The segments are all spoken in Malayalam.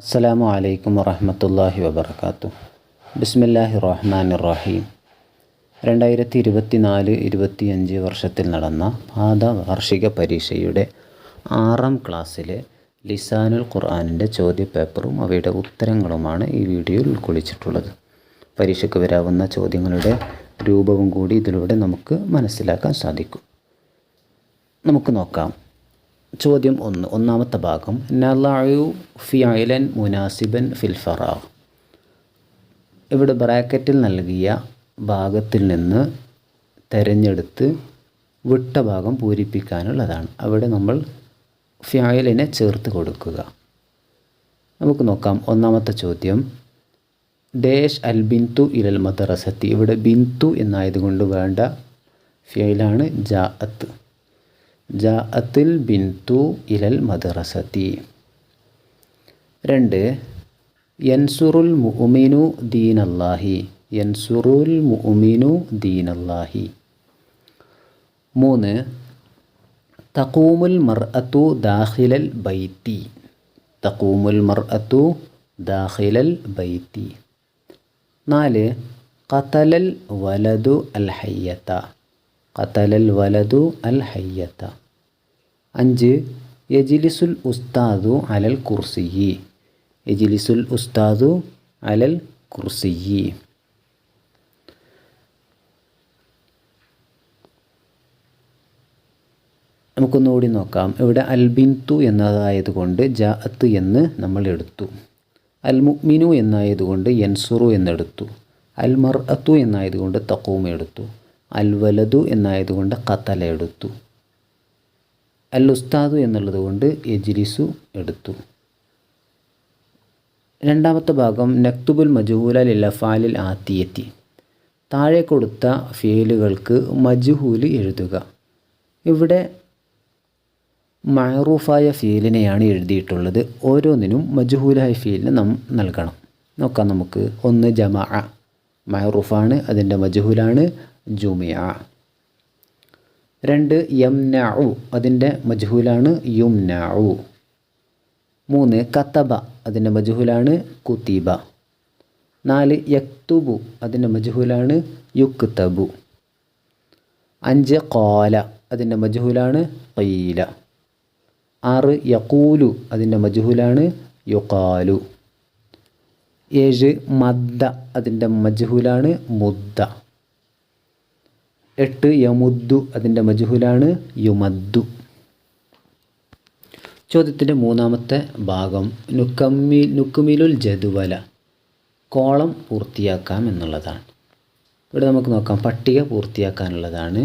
അസ്സലാമു അലൈക്കും വറഹമത്തല്ലാഹി വബർക്കാത്തു ബിസ്മില്ലാഹി റഹ്മാൻ റഹീം രണ്ടായിരത്തി ഇരുപത്തി നാല് ഇരുപത്തിയഞ്ച് വർഷത്തിൽ നടന്ന പാദ വാർഷിക പരീക്ഷയുടെ ആറാം ക്ലാസ്സിലെ ലിസാനുൽ ഖുർആാനിന്റെ ചോദ്യപേപ്പറും അവയുടെ ഉത്തരങ്ങളുമാണ് ഈ വീഡിയോയിൽ ഉൾക്കൊള്ളിച്ചിട്ടുള്ളത്. പരീക്ഷയ്ക്ക് വരാവുന്ന ചോദ്യങ്ങളുടെ രൂപവും കൂടി ഇതിലൂടെ നമുക്ക് മനസ്സിലാക്കാൻ സാധിക്കും. നമുക്ക് നോക്കാം. ചോദ്യം ഒന്ന് ഒന്നാമത്തെ ഭാഗം. നലായു ഫിയലൻ മുനാസിബൻ ഫിൽ ഫറാഖ് ഇവിടെ ബ്രാക്കറ്റിൽ നൽകിയ ഭാഗത്തിൽ നിന്ന് തിരഞ്ഞെടുത്ത് വിട്ട ഭാഗം പൂരിപ്പിക്കാനുള്ളതാണ്. അവിടെ നമ്മൾ ഫിയലിനെ ചേർത്ത് കൊടുക്കുക. നമുക്ക് നോക്കാം ഒന്നാമത്തെ ചോദ്യം. ഡേഷ് അൽ ബിന്തു ഇലൽ മദ്രസത്തി. ഇവിടെ ബിന്തു എന്നായതുകൊണ്ട് വേണ്ട ഫിയലാണ് ജാഅത്ത്. ജാഅത്തിൽ ബിന്തു ഇലൽ മദ്രസത്തി രണ്ട് യൻസുറുൽ മുഅ്മിനു ദീനല്ലാഹി. യൻസുറുൽ മുഅ്മിനു ദീനല്ലാഹി. മൂന്ന് തഖൂമുൽ മർഅത്തു ദാഖിലൽ ബൈത്തി. തഖൂമുൽ മർഅത്തു ദാഖിലൽ ബൈത്തി. നാല് ഖതലൽ വലതു അൽ ഹയ്യത്ത. ഖതലൽ വലതു അൽ ഹയ്യത്ത അഞ്ച് യജിലിസുൽ ഉസ്താദു അലൽ കുർസിയി. യജിലിസുൽ ഉസ്താദു അലൽ കുർസിയി. നമുക്കൊന്നുകൂടി നോക്കാം. ഇവിടെ അൽബിന്തു എന്നതായതുകൊണ്ട് ജാഅത്ത് എന്ന് നമ്മൾ എടുത്തു അൽ മുഅ്മിനു എന്നായതുകൊണ്ട് യൻസുറു എന്നെടുത്തു. അൽ മർഅത്തു എന്നായതുകൊണ്ട് തക്കൂമ എടുത്തു. അൽ വലതു എന്നായതുകൊണ്ട് കത്തല എടുത്തു അൽ ഉസ്താദു എന്നുള്ളത് കൊണ്ട് എജിലിസു എടുത്തു. രണ്ടാമത്തെ ഭാഗം നക്തുബുൽ മജുഹൂല ലില്ലഫാലിൽ ആത്തിയെത്തി. താഴെ കൊടുത്ത ഫീലുകൾക്ക് മജുഹൂൽ എഴുതുക. ഇവിടെ മാറൂഫായ ഫീലിനെയാണ് എഴുതിയിട്ടുള്ളത്. ഓരോന്നിനും മജുഹൂലായ ഫീലിന് നാം നൽകണം. നോക്കാം നമുക്ക്. ഒന്ന് ജമാ മാറൂഫാണ് അതിന്റെ മജുഹൂലാണ്. ജുമിയ രണ്ട് യംനഉ. അതിന്റെ മജ്ഹൂലാണ് യുംനഉ. മൂന്ന് കത്തബ. അതിന്റെ മജ്ഹൂലാണ് കുത്തീബ. നാല് യക്തുബു. അതിന്റെ മജ്ഹൂലാണ് യുക്തബു. അഞ്ച് കോല അതിന്റെ മജ്ഹൂലാണ് കൈല ആറ് യക്കൂലു അതിന്റെ മജ്ഹൂലാണ് യുക്കാലു ഏഴ് മദ്ദ. അതിന്റെ മജ്ഹൂലാണ് മുദ്ദ. എട്ട് യമുദ്ദു അതിന്റെ മജുഹുലാണ് യുമദ്ദു. ചോദ്യത്തിന്റെ മൂന്നാമത്തെ ഭാഗം നുക്കമ്മി നുക്കുമിലുൽ ജതുവല കോളം പൂർത്തിയാക്കാം എന്നുള്ളതാണ്. ഇവിടെ നമുക്ക് നോക്കാം പട്ടിക പൂർത്തിയാക്കാനുള്ളതാണ്.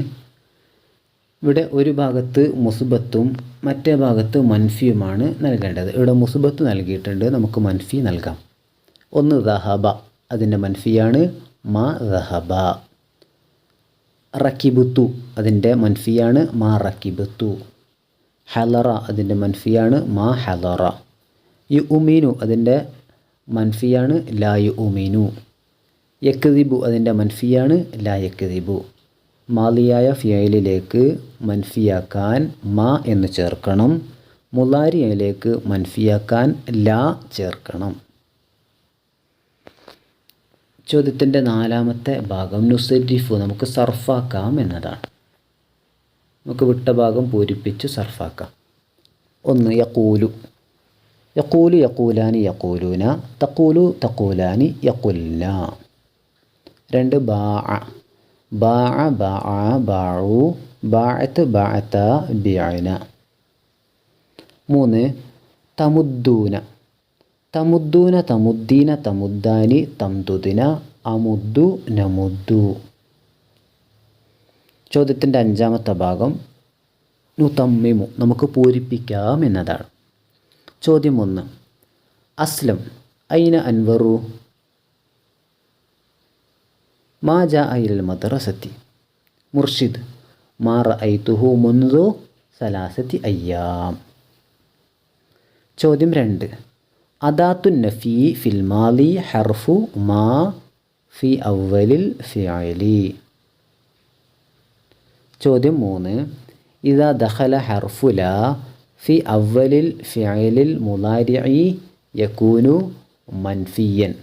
ഇവിടെ ഒരു ഭാഗത്ത് മുസുബത്തും മറ്റേ ഭാഗത്ത് മൻഫിയുമാണ് നൽകേണ്ടത്. ഇവിടെ മുസുബത്ത് നൽകിയിട്ടുണ്ട് നമുക്ക് മൻഫി നൽകാം. ഒന്ന് റഹബ അതിന്റെ മൻഫിയാണ് മ റഹബ റക്കിബുത്തു അതിന്റെ മൻഫിയാണ് മാ റക്കിബുത്തു ഹലറ അതിന്റെ മൻഫിയാണ് മാ ഹലറ. യു ഉമീനു അതിന്റെ മൻഫിയാണ് ലാ യു ഉമീനു യക്തിബു അതിന്റെ മൻഫിയാണ് ലാ യക്തിബു മാലിയായ ഫിയലിലേക്ക് മൻഫിയാക്കാൻ മാ എന്ന് ചേർക്കണം. മുലാരിയയിലേക്ക് മൻഫിയാക്കാൻ ലാ ചേർക്കണം. ചോദ്യത്തിന്റെ നാലാമത്തെ ഭാഗം നുസരിഫു നമുക്ക് സർഫാക്കാം എന്നതാണ്. നമുക്ക് വിട്ട ഭാഗം പൂരിപ്പിച്ച് സർഫാക്കാം. ഒന്ന് യക്കൂലു യക്കൂലു യക്കൂലാനി യക്കൂലൂന തക്കൂലു തക്കൂലാനി യക്കുല്ല രണ്ട് ബാ ബാ ബാ ബാഴു ബാഴത്ത് ബാഴത്ത ബിയന മൂന്ന് തമുദ്ദൂന. തമുദ്ദൂന തമുദ്ദീന തമുദ്ദാനി തംതുദിന അമുദ്ദു നമുദ്ദു. ചോദ്യത്തിന്റെ അഞ്ചാമത്തെ ഭാഗം നുതമ്മിമു നമുക്ക് പൂരിപ്പിക്കാം എന്നതാണ്. ചോദ്യം ഒന്ന് അസ്ലം ഐന അൻവറു? മാ ജാ അയിൽ മദ്രസത്തി. മുർഷിദ് മാ റഅയ്തുഹു മുൻദു സലാസത്തി അയ്യാം. ചോദ്യം രണ്ട് അദാത്തു നഫി ഫിൽ മാലി ഹർഫു മാ ഫി അവലിൽ ഫിഅലി. ചോദ്യം മൂന്ന്. ഇതാ ദഖല ഹർഫുല ഫി അവലിൽ ഫിഅലിൽ മുലാരിഇ യക്കൂനു മൻഫിയൻ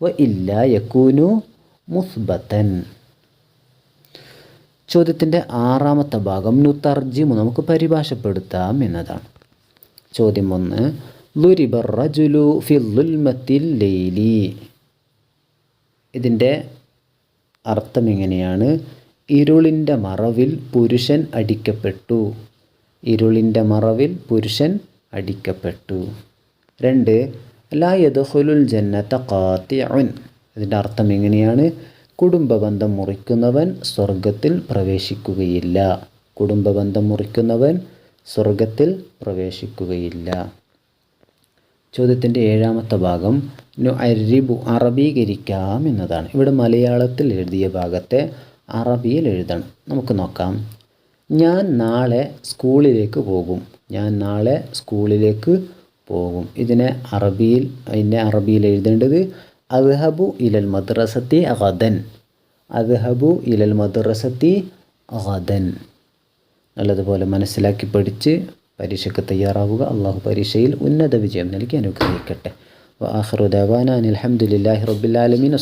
വ ഇല്ല യക്കൂനു മുസ്ബത്തൻ ചോദ്യത്തിന്റെ ആറാമത്തെ ഭാഗം നുതർജിമു നമുക്ക് പരിഭാഷപ്പെടുത്താം എന്നതാണ്. ചോദ്യം ഒന്ന്. ലുരിബർ റജുലു ഫില്ലുൽമത്തിൽ ലൈലി. ഇതിന്റെ അർത്ഥം എങ്ങനെയാണ് ഇരുളിന്റെ മറവിൽ പുരുഷൻ അടിക്കപ്പെട്ടു. ഇരുളിന്റെ മറവിൽ പുരുഷൻ അടിക്കപ്പെട്ടു. രണ്ട് ലാ യദ്ഖുലുൽ ജന്നത്ത അവൻ ഇതിന്റെ അർത്ഥം എങ്ങനെയാണ് കുടുംബബന്ധം മുറിക്കുന്നവൻ സ്വർഗത്തിൽ പ്രവേശിക്കുകയില്ല. കുടുംബബന്ധം മുറിക്കുന്നവൻ സ്വർഗത്തിൽ പ്രവേശിക്കുകയില്ല. ചോദ്യത്തിന്റെ ഏഴാമത്തെ ഭാഗം അരിബു അറബീകരിക്കാം എന്നതാണ്. ഇവിടെ മലയാളത്തിൽ എഴുതിയ ഭാഗത്തെ അറബിയിൽ എഴുതണം. നമുക്ക് നോക്കാം. ഞാൻ നാളെ സ്കൂളിലേക്ക് പോകും. ഞാൻ നാളെ സ്കൂളിലേക്ക് പോകും. ഇതിനെ അറബിയിൽ ഇതിനെ അറബിയിൽ എഴുതേണ്ടത് അദ്ഹബു ഇലൽ മദ്രസത്തി അഹദൻ അദ്ഹബു ഇലൽ മദ്രസത്തി അഹദൻ നല്ലതുപോലെ മനസ്സിലാക്കി പഠിച്ച് പരീക്ഷയ്ക്ക് തയ്യാറാവുക. അള്ളാഹു പരീക്ഷയിൽ ഉന്നത വിജയം നൽകി അനുഗ്രഹിക്കട്ടെ. വ ആഖിറു ദവാന അസ്സാം അൽഹംദുലില്ലാഹി റബ്ബിൽ ആലമീൻ.